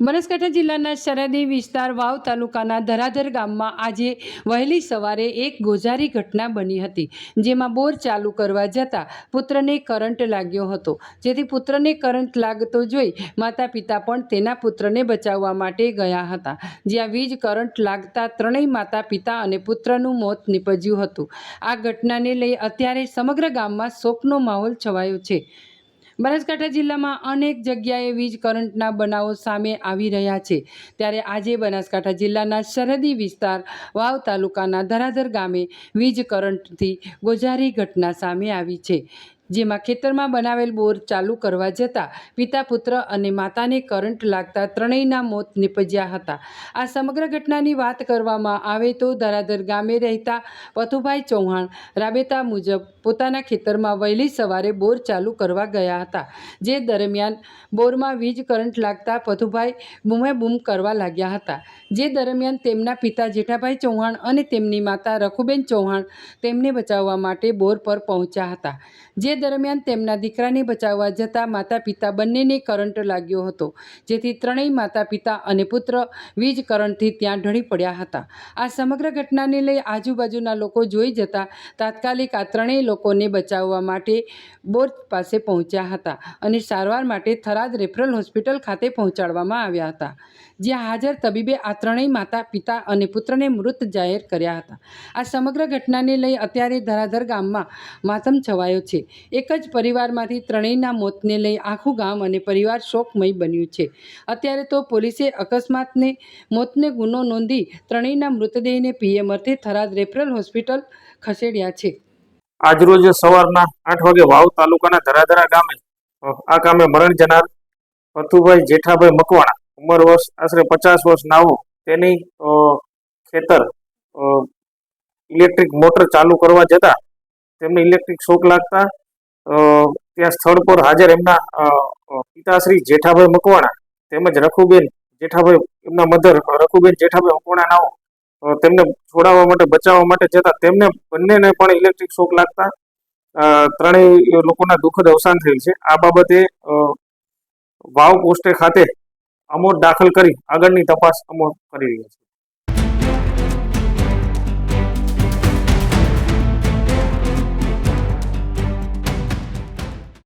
બનાસકાંઠા જિલ્લાના સરહદી વિસ્તાર, વાવ તાલુકાના ધરાધર ગામમાં આજે વહેલી સવારે એક ગોઝારી ઘટના બની હતી, જેમાં બોર ચાલુ કરવા જતાં પુત્રને કરંટ લાગ્યો હતો. જેથી પુત્રને કરંટ લાગતો જોઈ માતા પિતા પણ તેના પુત્રને બચાવવા માટે ગયા હતા. જ્યાં વીજ, કરંટ લાગતા ત્રણેય માતા પિતા અને પુત્રનું મોત નીપજ્યું હતું. આ ઘટનાને લઈ અત્યારે સમગ્ર ગામમાં શોકનો માહોલ છવાયો છે. બનાસકાંઠા જિલ્લામાં અનેક જગ્યાએ વીજ કરંટના બનાવો સામે આવી રહ્યા છે. ત્યારે આજે બનાસકાંઠા જિલ્લાના સરહદી વિસ્તાર વાવ તાલુકાના ધરાધર ગામે વીજ કરંટથી ગોઝારી ઘટના સામે આવી છે. જેમાં ખેતરમાં બનાવેલ બોર ચાલુ કરવા જતાં પિતા, પુત્ર અને માતાને કરંટ લાગતા ત્રણેયના મોત નીપજ્યા હતા. આ સમગ્ર ઘટનાની વાત કરવામાં આવે તો ધરાધર ગામે રહેતા પથુભાઈ ચૌહાણ રાબેતા મુજબ પોતાના ખેતરમાં વહેલી સવારે બોર ચાલુ કરવા ગયા હતા, જે દરમિયાન બોરમાં વીજ કરંટ લાગતા પથુભાઈ બૂમે બૂમ કરવા લાગ્યા હતા. જે દરમિયાન તેમના પિતા જેઠાભાઈ ચૌહાણ અને તેમની માતા રખુબેન ચૌહાણ તેમને બચાવવા માટે બોર પર પહોંચ્યા હતા. જે દરમિયાન તેમના દીકરાને બચાવવા જતાં માતા પિતા બંનેને કરંટ લાગ્યો હતો. જેથી ત્રણેય માતા પિતા અને પુત્ર વીજ કરંટથી ત્યાં ઢળી પડ્યા હતા. આ સમગ્ર ઘટનાને લઈ આજુબાજુના લોકો જોઈ જતા તાત્કાલિક આ ત્રણેય લોકોને બચાવવા માટે બોર્જ પાસે પહોંચ્યા હતા અને સારવાર માટે થરાદ રેફરલ હોસ્પિટલ ખાતે પહોંચાડવામાં આવ્યા હતા. જ્યાં હાજર તબીબે આ ત્રણેય માતા પિતા અને પુત્રને મૃત જાહેર કર્યા હતા. આ સમગ્ર ઘટનાને લઈ અત્યારે ધરાધર ગામમાં માતમ છવાયો છે. એક જ પરિવારમાંથી ત્રણેયના મોતને લઈ આખું ગામ અને પરિવાર શોકમય બન્યું છે. અત્યારે તો પોલીસે અકસ્માતને, મોતને ગુનો નોંધી ત્રણેયના મૃતદેહને પીએમ અર્થે થરાદ રેફરલ હોસ્પિટલ ખસેડ્યા છે. આજરોજ સવારના આઠ વાગે વાવ તાલુકાના ધરાધરા ગામે આ ગામે મરણ જનાર પથુભાઈ જેઠાભાઈ મકવાણા, ઉંમર વર્ષ, આશરે પચાસ વર્ષ નાવો તેની ખેતર ઇલેક્ટ્રિક મોટર ચાલુ કરવા જતા તેમને ઇલેક્ટ્રિક શોક લાગતા ત્યાં સ્થળ પર હાજર એમના પિતાશ્રી જેઠાભાઈ મકવાણા તેમજ રખુબેન જેઠાભાઈ, એમના મધર રખુબેન જેઠાભાઈ મકવાણા નાઓ તેમને છોડાવવા માટે, બચાવવા માટે જતા. તેમને બંનેને પણ ઇલેક્ટ્રિક શોક લાગતા. ત્રણેય લોકોના દુઃખદ અવસાન થયેલ છે. આ બાબતે વાવ પોસ્ટે ખાતે અમોદ દાખલ કરી આગળની તપાસ અમો કરી રહ્યા છે.